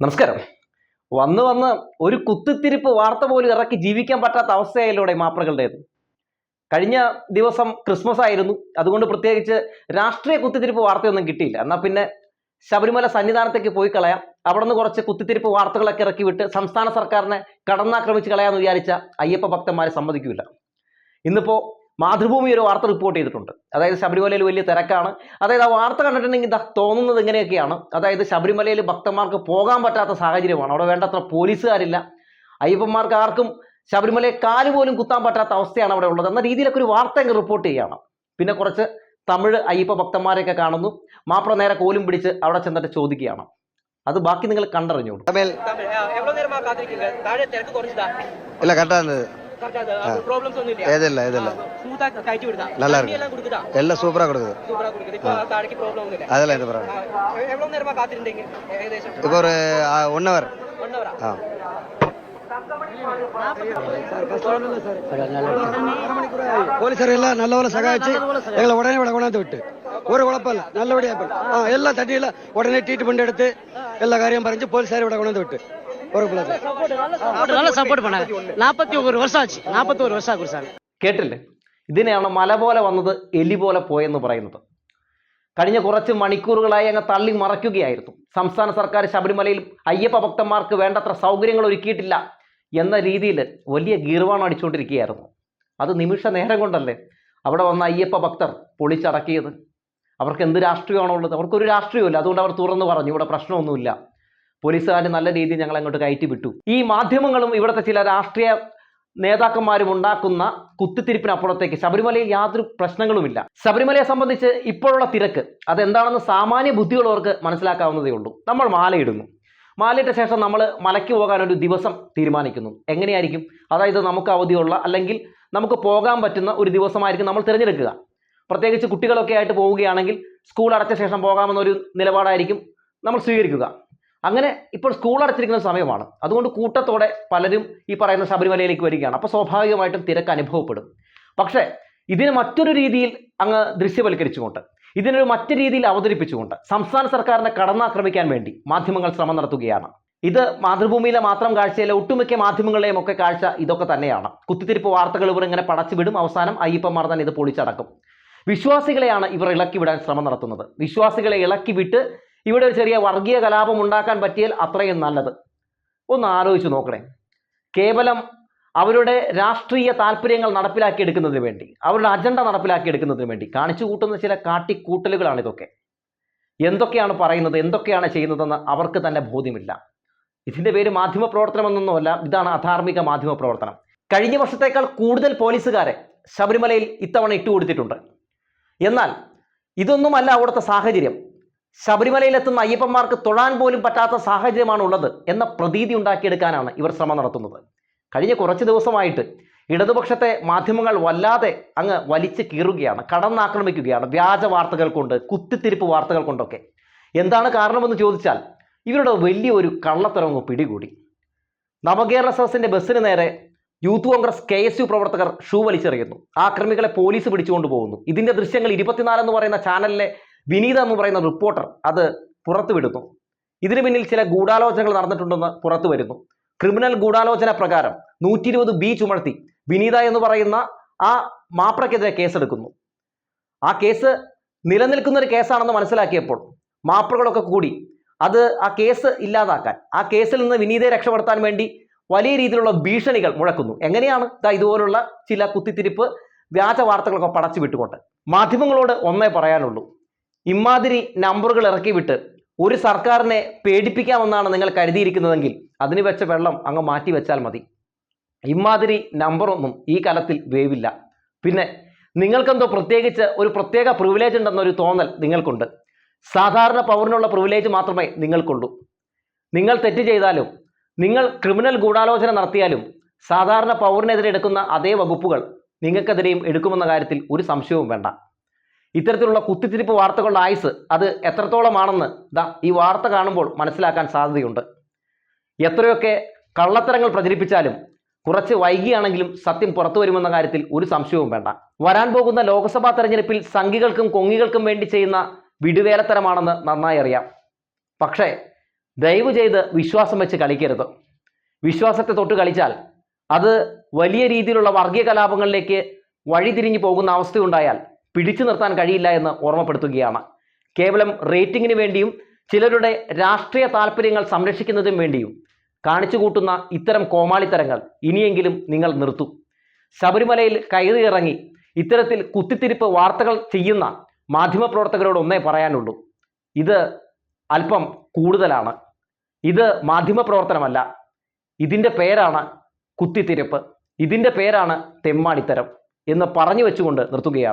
നമസ്കാരം. വന്ന് വന്ന് ഒരു കുത്തിത്തിരിപ്പ് വാർത്ത പോലും ഇറക്കി ജീവിക്കാൻ പറ്റാത്ത അവസ്ഥയായിലൂടെ മാപ്രകളുടേത് കഴിഞ്ഞ ദിവസം ക്രിസ്മസ് ആയിരുന്നു. അതുകൊണ്ട് പ്രത്യേകിച്ച് രാഷ്ട്രീയ കുത്തിത്തിരിപ്പ് വാർത്തയൊന്നും കിട്ടിയില്ല. എന്നാൽ പിന്നെ ശബരിമല സന്നിധാനത്തേക്ക് പോയി കളയാം. അവിടെ നിന്ന് കുറച്ച് കുത്തിത്തിരിപ്പ് വാർത്തകളൊക്കെ ഇറക്കി വിട്ട് സംസ്ഥാന സർക്കാരിനെ കടന്നാക്രമിച്ച് കളയാമെന്ന് വിചാരിച്ച അയ്യപ്പ ഭക്തന്മാരെ സമ്മതിക്കില്ല ഇന്നിപ്പോൾ മാതൃഭൂമി ഒരു വാർത്ത റിപ്പോർട്ട് ചെയ്തിട്ടുണ്ട്. അതായത് ശബരിമലയിൽ വലിയ തിരക്കാണ്. അതായത് ആ വാർത്ത കണ്ടിട്ടുണ്ടെങ്കിൽ ഇതാ തോന്നുന്നത് ഇങ്ങനെയൊക്കെയാണ്. അതായത് ശബരിമലയിൽ ഭക്തന്മാർക്ക് പോകാൻ പറ്റാത്ത സാഹചര്യമാണ്. അവിടെ വേണ്ടത്ര പോലീസുകാരില്ല. അയ്യപ്പന്മാർക്ക് ആർക്കും ശബരിമലയെ കാൽ പോലും കുത്താൻ പറ്റാത്ത അവസ്ഥയാണ് അവിടെ ഉള്ളത് എന്ന രീതിയിലൊക്കെ ഒരു വാർത്ത അങ്ങ് റിപ്പോർട്ട് ചെയ്യുകയാണ്. പിന്നെ കുറച്ച് തമിഴ് അയ്യപ്പ ഭക്തന്മാരെയൊക്കെ കാണുന്നു. മാപ്ര നേരെ കോലും പിടിച്ച് അവിടെ ചെന്നിട്ട് ചോദിക്കുകയാണ്. അത് ബാക്കി നിങ്ങൾ കണ്ടറിഞ്ഞോളൂ. ഇല്ല കണ്ടാ எதில்ல எதில்ல நல்லா இருக்கு எல்லாம் சூப்பரா கொடுக்குது அதெல்லாம் எந்த ஒரு ஒன் ஹவர் ஆ போலீசார் எல்லாம் நல்லவரை சகாய்ச்சி எங்களை உடனே விட கொண்டாந்து விட்டு ஒரு குழப்பம் இல்லை நல்லபடியாக எல்லாம் தட்டியில் உடனே ட்ரீட்மெண்ட் எடுத்து எல்லா காரியம் பறிஞ்சு போலீசாரை விட கொண்டாந்து விட்டு ஒரு பிள்ளை சப்போர்ட் நல்லா சப்போர்ட் பண்ணாங்க நாற்பத்தி ஒரு வருஷம் ஆச்சு நாற்பத்தி ஒரு வருஷம் ஆகுது சார் കേട്ടില്ലേ ഇതിനെയാണ് മല പോലെ വന്നത് എലി പോലെ പോയെന്ന് പറയുന്നത് കഴിഞ്ഞ കുറച്ച് മണിക്കൂറുകളായി അങ്ങ് തള്ളി മറയ്ക്കുകയായിരുന്നു സംസ്ഥാന സർക്കാർ ശബരിമലയിൽ അയ്യപ്പ ഭക്തന്മാർക്ക് വേണ്ടത്ര സൗകര്യങ്ങൾ ഒരുക്കിയിട്ടില്ല എന്ന രീതിയിൽ വലിയ ഗീർവാണം അടിച്ചുകൊണ്ടിരിക്കുകയായിരുന്നു അത് നിമിഷ നേരം കൊണ്ടല്ലേ അവിടെ വന്ന അയ്യപ്പ ഭക്തർ പൊളിച്ചടക്കിയത് അവർക്ക് എന്ത് രാഷ്ട്രീയമാണോ ഉള്ളത് അവർക്കൊരു രാഷ്ട്രീയമില്ല അതുകൊണ്ട് അവർ തുറന്നു പറഞ്ഞു ഇവിടെ പ്രശ്നമൊന്നുമില്ല പോലീസുകാർ നല്ല രീതിയിൽ ഞങ്ങൾ അങ്ങോട്ട് കയറ്റി വിട്ടു. ഈ മാധ്യമങ്ങളും ഇവിടുത്തെ ചില രാഷ്ട്രീയ നേതാക്കന്മാരും ഉണ്ടാക്കുന്ന കുത്തിത്തിരിപ്പിനപ്പുറത്തേക്ക് ശബരിമലയിൽ യാതൊരു പ്രശ്നങ്ങളുമില്ല. ശബരിമലയെ സംബന്ധിച്ച് ഇപ്പോഴുള്ള തിരക്ക്. അതെന്താണെന്ന് സാമാന്യ ബുദ്ധിയുള്ളവർക്ക് മനസ്സിലാക്കാവുന്നതേ ഉള്ളൂ. നമ്മൾ മാലയിടുന്നു. മാലയിട്ട ശേഷം നമ്മൾ മലയ്ക്ക് പോകാൻ ഒരു ദിവസം തീരുമാനിക്കുന്നു. എങ്ങനെയായിരിക്കും? അതായത് നമുക്ക് അവധിയുള്ള അല്ലെങ്കിൽ നമുക്ക് പോകാൻ പറ്റുന്ന ഒരു ദിവസമായിരിക്കും നമ്മൾ തിരഞ്ഞെടുക്കുക. പ്രത്യേകിച്ച് കുട്ടികളൊക്കെ ആയിട്ട് പോവുകയാണെങ്കിൽ സ്കൂൾ അടച്ച ശേഷം പോകാമെന്നൊരു നിലപാടായിരിക്കും നമ്മൾ സ്വീകരിക്കുക. അങ്ങനെ ഇപ്പോൾ സ്കൂൾ അടച്ചിരിക്കുന്ന സമയമാണ്. അതുകൊണ്ട് കൂട്ടത്തോടെ പലരും ഈ പറയുന്ന ശബരിമലയിലേക്ക് വരികയാണ്. അപ്പോൾ സ്വാഭാവികമായിട്ടും തിരക്ക് അനുഭവപ്പെടും. പക്ഷേ ഇതിനെ മറ്റൊരു രീതിയിൽ അങ്ങ് ദൃശ്യവൽക്കരിച്ചുകൊണ്ട് ഇതിനൊരു മറ്റു രീതിയിൽ അവതരിപ്പിച്ചുകൊണ്ട് സംസ്ഥാന സർക്കാരിനെ കടന്നാക്രമിക്കാൻ വേണ്ടി മാധ്യമങ്ങൾ ശ്രമം നടത്തുകയാണ്. ഇത് മാതൃഭൂമിയിലെ മാത്രം കാഴ്ചയിലെ ഒട്ടുമിക്ക മാധ്യമങ്ങളുടെയും ഒക്കെ കാഴ്ച ഇതൊക്കെ തന്നെയാണ്. കുത്തിത്തിരിപ്പ് വാർത്തകൾ ഇവർ ഇങ്ങനെ പടച്ചു വിടും. അവസാനം അയ്യപ്പന്മാർ തന്നെ ഇത് പൊളിച്ചടക്കും. വിശ്വാസികളെയാണ് ഇവർ ഇളക്കി വിടാൻ ശ്രമം നടത്തുന്നത്. വിശ്വാസികളെ ഇളക്കി വിട്ട് ഇവിടെ ഒരു ചെറിയ വർഗീയ കലാപം ഉണ്ടാക്കാൻ പറ്റിയാൽ അത്രയും നല്ലത്. ഒന്ന് ആലോചിച്ച് നോക്കണേ. കേവലം അവരുടെ രാഷ്ട്രീയ താല്പര്യങ്ങൾ നടപ്പിലാക്കിയെടുക്കുന്നതിന് വേണ്ടി അവരുടെ അജണ്ട നടപ്പിലാക്കിയെടുക്കുന്നതിന് വേണ്ടി കാണിച്ചു കൂട്ടുന്ന ചില കാട്ടിക്കൂട്ടലുകളാണ് ഇതൊക്കെ. എന്തൊക്കെയാണ് പറയുന്നത് എന്തൊക്കെയാണ് ചെയ്യുന്നതെന്ന് അവർക്ക് തന്നെ ബോധ്യമില്ല. ഇതിന്റെ പേര് മാധ്യമ പ്രവർത്തനമെന്നൊന്നുമല്ല ഇതാണ് അധാർമിക മാധ്യമ പ്രവർത്തനം. കഴിഞ്ഞ വർഷത്തേക്കാൾ കൂടുതൽ പോലീസുകാരെ ശബരിമലയിൽ ഇത്തവണ ഇട്ടുകൊടുത്തിട്ടുണ്ട്. എന്നാൽ ഇതൊന്നുമല്ല അവിടുത്തെ സാഹചര്യം. ശബരിമലയിലെത്തുന്ന അയ്യപ്പന്മാർക്ക് തൊഴാൻ പോലും പറ്റാത്ത സാഹചര്യമാണ് ഉള്ളത് എന്ന പ്രതീതി ഉണ്ടാക്കിയെടുക്കാനാണ് ഇവർ ശ്രമം നടത്തുന്നത്. കഴിഞ്ഞ കുറച്ച് ദിവസമായിട്ട് ഇടതുപക്ഷത്തെ മാധ്യമങ്ങൾ വല്ലാതെ അങ്ങ് വലിച്ചു കീറുകയാണ് കടന്നാക്രമിക്കുകയാണ് വ്യാജ വാർത്തകൾ കൊണ്ട് കുത്തിത്തിരിപ്പ് വാർത്തകൾ കൊണ്ടൊക്കെ. എന്താണ് കാരണമെന്ന് ചോദിച്ചാൽ ഇവരുടെ വലിയൊരു കള്ളത്തരങ്ങ് പിടികൂടി. നവകേരള സദസ്സിന്റെ ബസ്സിന് നേരെ Youth Congress K S U പ്രവർത്തകർ ഷൂ വലിച്ചെറിയുന്നു. ആക്രമികളെ പോലീസ് പിടിച്ചുകൊണ്ട് പോകുന്നു ഇതിന്റെ ദൃശ്യങ്ങൾ ഇരുപത്തിനാല് എന്ന് പറയുന്ന ചാനലിലെ വിനീത എന്ന് പറയുന്ന റിപ്പോർട്ടർ അത് പുറത്തുവിടുന്നു ഇതിനു പിന്നിൽ ചില ഗൂഢാലോചനകൾ നടന്നിട്ടുണ്ടെന്ന് പുറത്തു വരുന്നു. ക്രിമിനൽ ഗൂഢാലോചന പ്രകാരം നൂറ്റി ഇരുപത് ബി ചുമർത്തി വിനീത എന്ന് പറയുന്ന ആ മാപ്രക്കെതിരെ കേസെടുക്കുന്നു. ആ കേസ് നിലനിൽക്കുന്ന ഒരു കേസാണെന്ന് മനസ്സിലാക്കിയപ്പോൾ മാപ്രകളൊക്കെ കൂടി അത് ആ കേസ് ഇല്ലാതാക്കാൻ ആ കേസിൽ നിന്ന് വിനീതയെ രക്ഷപ്പെടുത്താൻ വേണ്ടി വലിയ രീതിയിലുള്ള ഭീഷണികൾ മുഴക്കുന്നു. എങ്ങനെയാണ്? ഇതാ ഇതുപോലുള്ള ചില കുത്തിത്തിരിപ്പ് വ്യാജ വാർത്തകളൊക്കെ പടച്ചു വിട്ടുകൊണ്ട് മാധ്യമങ്ങളോട് ഒന്നേ പറയാനുള്ളൂ. ഇമാതിരി നമ്പറുകൾ ഇറക്കി വിട്ട് ഒരു സർക്കാരിനെ പേടിപ്പിക്കാമെന്നാണ് നിങ്ങൾ കരുതിയിരിക്കുന്നതെങ്കിൽ അതിന് വെച്ച വെള്ളം അങ്ങ് മാറ്റി വെച്ചാൽ മതി. ഇമാതിരി നമ്പറൊന്നും ഈ കാലത്തിൽ വേവില്ല. പിന്നെ നിങ്ങൾക്കെന്തോ പ്രത്യേകിച്ച് ഒരു പ്രത്യേക പ്രിവിലേജ് ഉണ്ടെന്നൊരു തോന്നൽ നിങ്ങൾക്കുണ്ട്. സാധാരണ പൗരനുള്ള പ്രിവിലേജ് മാത്രമേ നിങ്ങൾക്കുള്ളൂ. നിങ്ങൾ തെറ്റ് ചെയ്താലും നിങ്ങൾ ക്രിമിനൽ ഗൂഢാലോചന നടത്തിയാലും സാധാരണ പൗരനെതിരെ എടുക്കുന്ന അതേ വകുപ്പുകൾ നിങ്ങൾക്കെതിരെയും എടുക്കുമെന്ന കാര്യത്തിൽ ഒരു സംശയവും വേണ്ട. ഇത്തരത്തിലുള്ള കുത്തിത്തിരിപ്പ് വാർത്തകളുടെ ആയുസ് അത് എത്രത്തോളമാണെന്ന് ദാ ഈ വാർത്ത കാണുമ്പോൾ മനസ്സിലാക്കാൻ സാധ്യതയുണ്ട്. എത്രയൊക്കെ കള്ളത്തരങ്ങൾ പ്രചരിപ്പിച്ചാലും കുറച്ച് വൈകിയാണെങ്കിലും സത്യം പുറത്തു വരുമെന്ന കാര്യത്തിൽ ഒരു സംശയവും വേണ്ട. വരാൻ പോകുന്ന ലോക്സഭാ തെരഞ്ഞെടുപ്പിൽ സംഘികൾക്കും കൊങ്ങികൾക്കും വേണ്ടി ചെയ്യുന്ന വിടുവേലത്തരമാണെന്ന് നന്നായി അറിയാം. പക്ഷേ ദയവ് ചെയ്ത് വിശ്വാസം വെച്ച് കളിക്കരുത്. വിശ്വാസത്തെ തൊട്ട് കളിച്ചാൽ അത് വലിയ രീതിയിലുള്ള വർഗീയ കലാപങ്ങളിലേക്ക് വഴിതിരിഞ്ഞു പോകുന്ന അവസ്ഥയുണ്ടായാൽ പിടിച്ചു നിർത്താൻ കഴിയില്ല എന്ന് ഓർമ്മപ്പെടുത്തുകയാണ്. കേവലം റേറ്റിംഗിന് വേണ്ടിയും ചിലരുടെ രാഷ്ട്രീയ താല്പര്യങ്ങൾ സംരക്ഷിക്കുന്നതിനും വേണ്ടിയും കാണിച്ചു കൂട്ടുന്ന ഇത്തരം കോമാളിത്തരങ്ങൾ ഇനിയെങ്കിലും നിങ്ങൾ നിർത്തൂ. ശബരിമലയിൽ കയറി ഇറങ്ങി ഇത്തരത്തിൽ കുത്തിത്തിരിപ്പ് വാർത്തകൾ ചെയ്യുന്ന മാധ്യമപ്രവർത്തകരോട് ഒന്നേ പറയാനുള്ളൂ. ഇത് അല്പം കൂടുതലാണ്. ഇത് മാധ്യമപ്രവർത്തനമല്ല. ഇതിന്റെ പേരാണ് കുത്തിത്തിരിപ്പ്. ഇതിന്റെ പേരാണ് തെമ്മാടിത്തരം എന്ന് പറഞ്ഞു വെച്ചുകൊണ്ട് നിർത്തുകയാണ്.